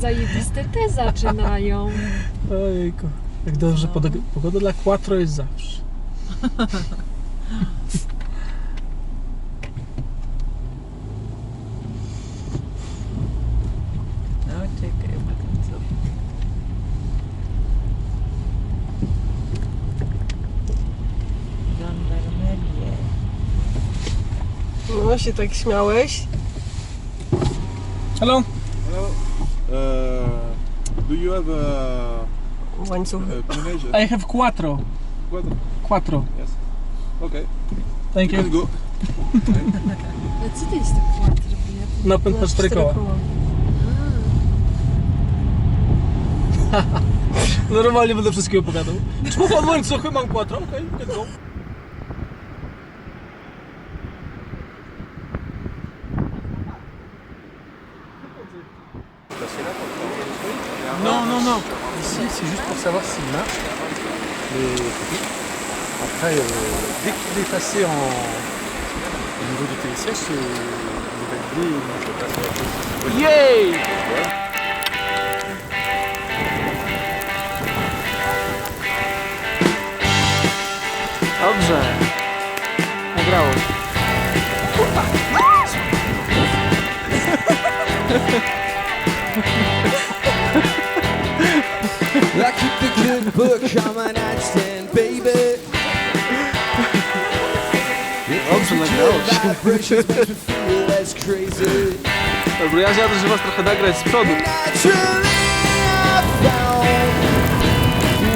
zajebiste te zaczynają. Ojejku. Jak dobrze, No. pod- pogoda dla quattro jest zawsze. No czekaj, bo tam co? Żandarmerię. No się tak śmiałeś. Hello. Uh, do you have a, Łańcuch. a teenager? I have quattro. What? Quattro. Yes. Okay. Thank You go. Ale co to jest to bo ja- Napęd na cztery koła. Normalnie będę wszystkiego opowiadał. Czy pan łańcuchy mam quattro? Okej, okay, go. Non, non, non. Ici, c'est juste pour savoir s'il marche. Copies. Après, euh, dès qu'il est passé en, au niveau du télésiège, c'est il est validé. Yay Dobrze. Nagrało. I the good book on my nightstand, baby. Dobrze, nagrało się. Vibrations make me feel as crazy. Dobra, ja zjadę, że was trochę nagrać z przodu. Naturally, I found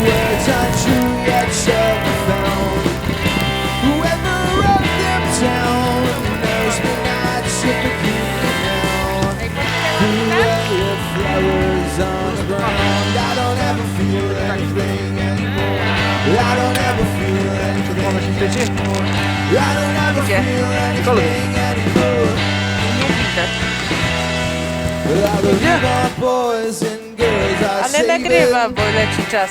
words untrue yet shall be found. Whoever of them town knows me not sympathy now. Beware of flowers on the ground. I don't ever feel anything anymore. I don't ever feel anything anymore. I don't ever feel anything anymore. Nie widać. I believe our boys and girls are Ale nagrywa, bo leci czas.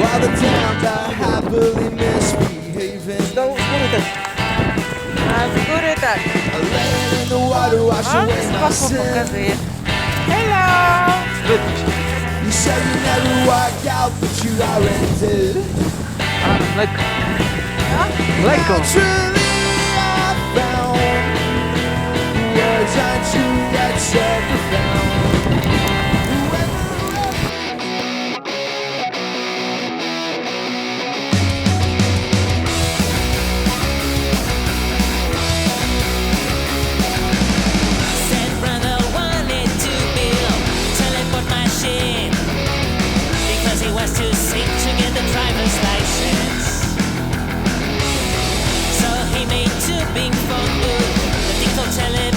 while the towns are happily misbehaving. Do góry też. A z góry tak. Laying in the water, wash O, away z my boku sin. pokazuje. Hello! You said you never walk out, but you already did. Mleko. Ah, Mleko. Naturally, I found words untrue yet so profound. Was too sick to get the driver's license. So he made two big phone booth, the thing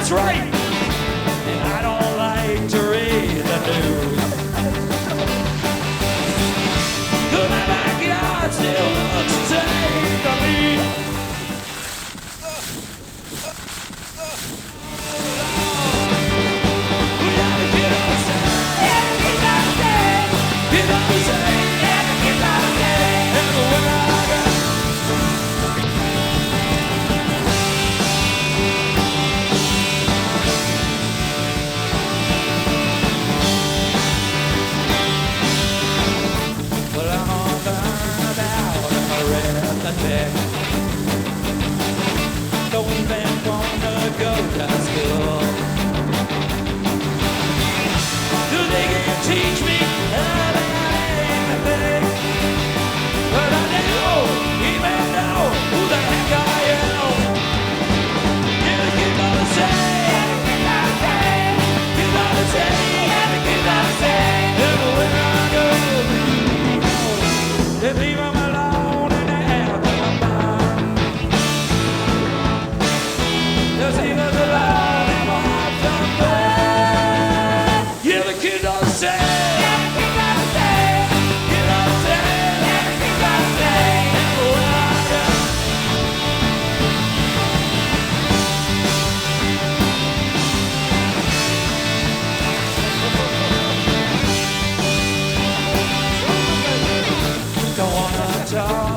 that's right. And I don't like to read the news. But my backyard still. guitar.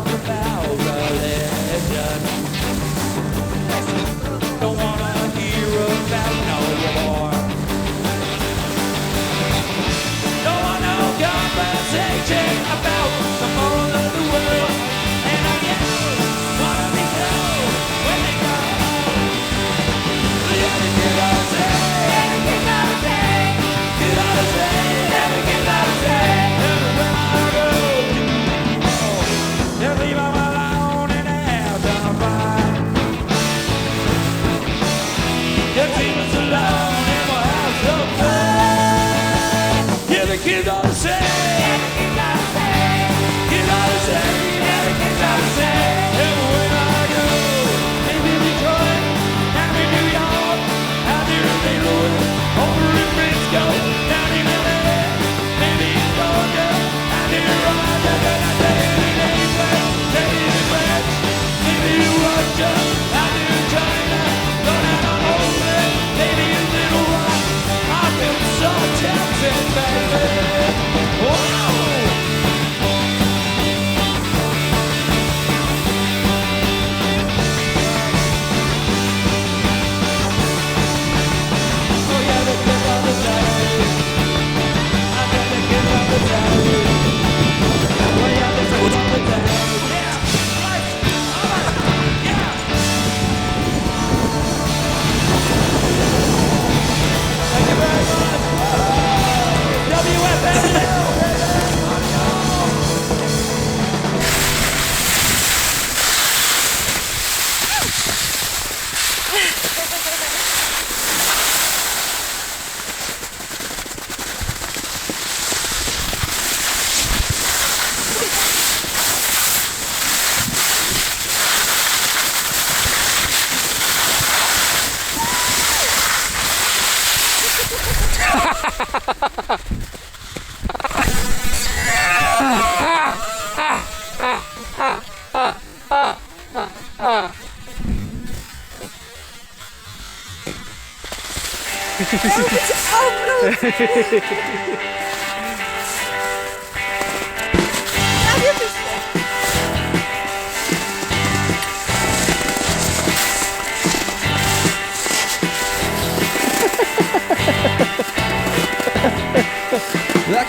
I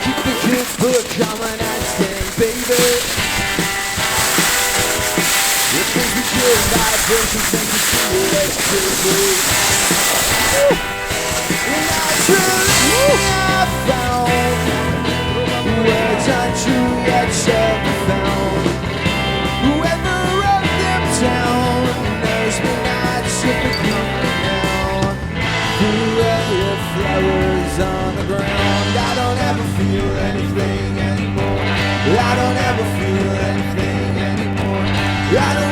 keep the kids book on my nightstand, baby. It brings me good vibrations and you feel it, baby. I don't ever feel anything anymore.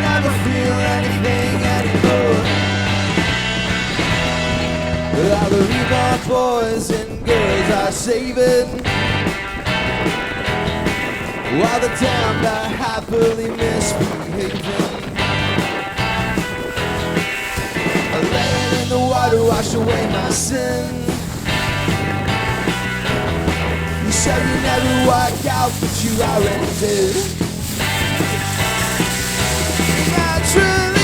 Boys and girls are saving. While the damned are happily misbehaving. Laying in the water, wash away my sin. You said you never walk out, but you already did. Naturally,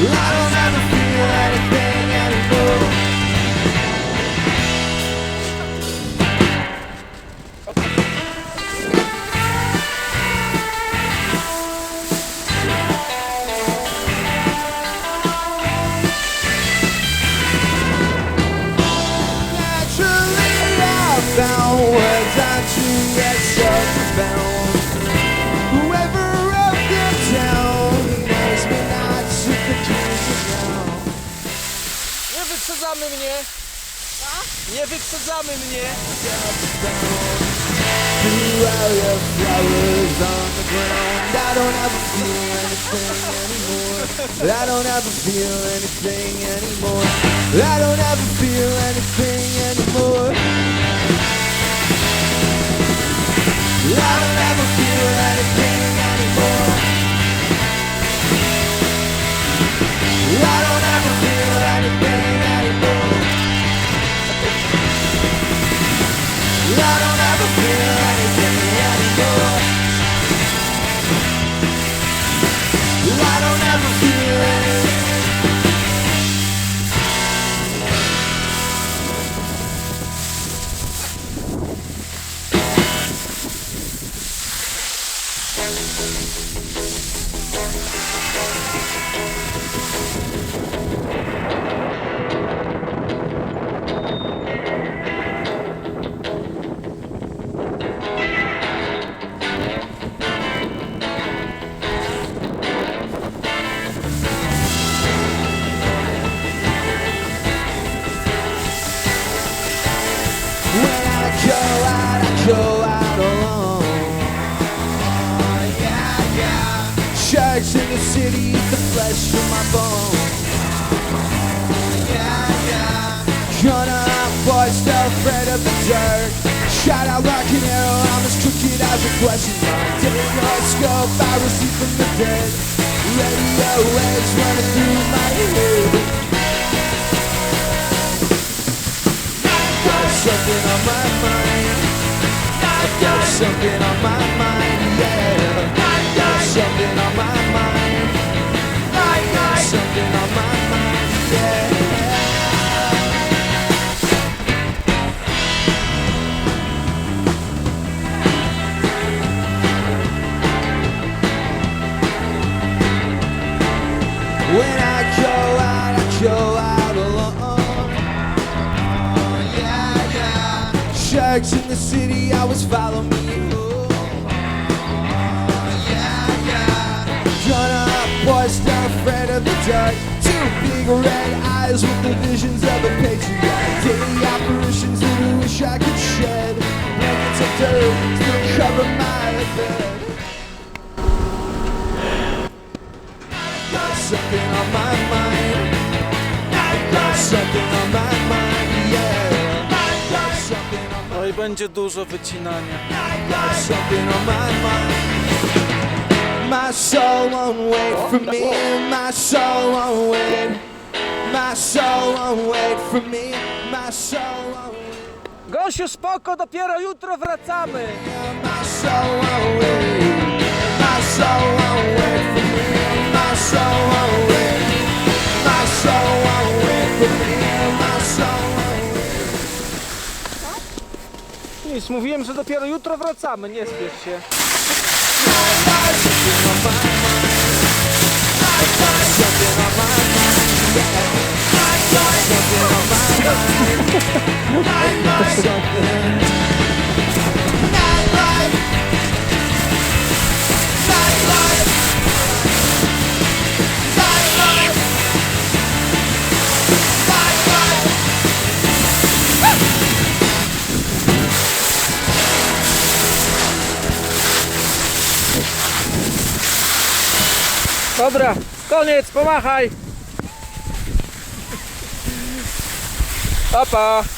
I wyprzedzamy mnie! Nie wyprzedzamy mnie! I don't ever feel anything anymore. I don't ever feel anything anymore. I don't ever feel anything anymore. I don't ever feel anything anymore. Question mark. I from the dead. Radio waves running through my head. Got something on my mind. Got something on my mind, yeah. Got something on my mind. Sharks in the city always follow me home. Yeah, yeah. Gonna up boys down afraid of the dark. Two big red eyes with the visions of a patriot. Daily apparitions that I wish I could shed. Blankets of dirt still cover my bed. Got something on my mind. Got something on my będzie dużo wycinania. got something on my mind. My soul won't wait for me. My soul won't wait. My soul won't wait for me. My soul won't wait. Gosiu, spoko, dopiero jutro wracamy. My soul won't wait. My soul won't wait for me. My soul won't wait. My soul won't wait for me. My soul won't wait. Nic, mówiłem, że dopiero jutro wracamy, nie spiesz się. Dobra, koniec, pomachaj. Papa.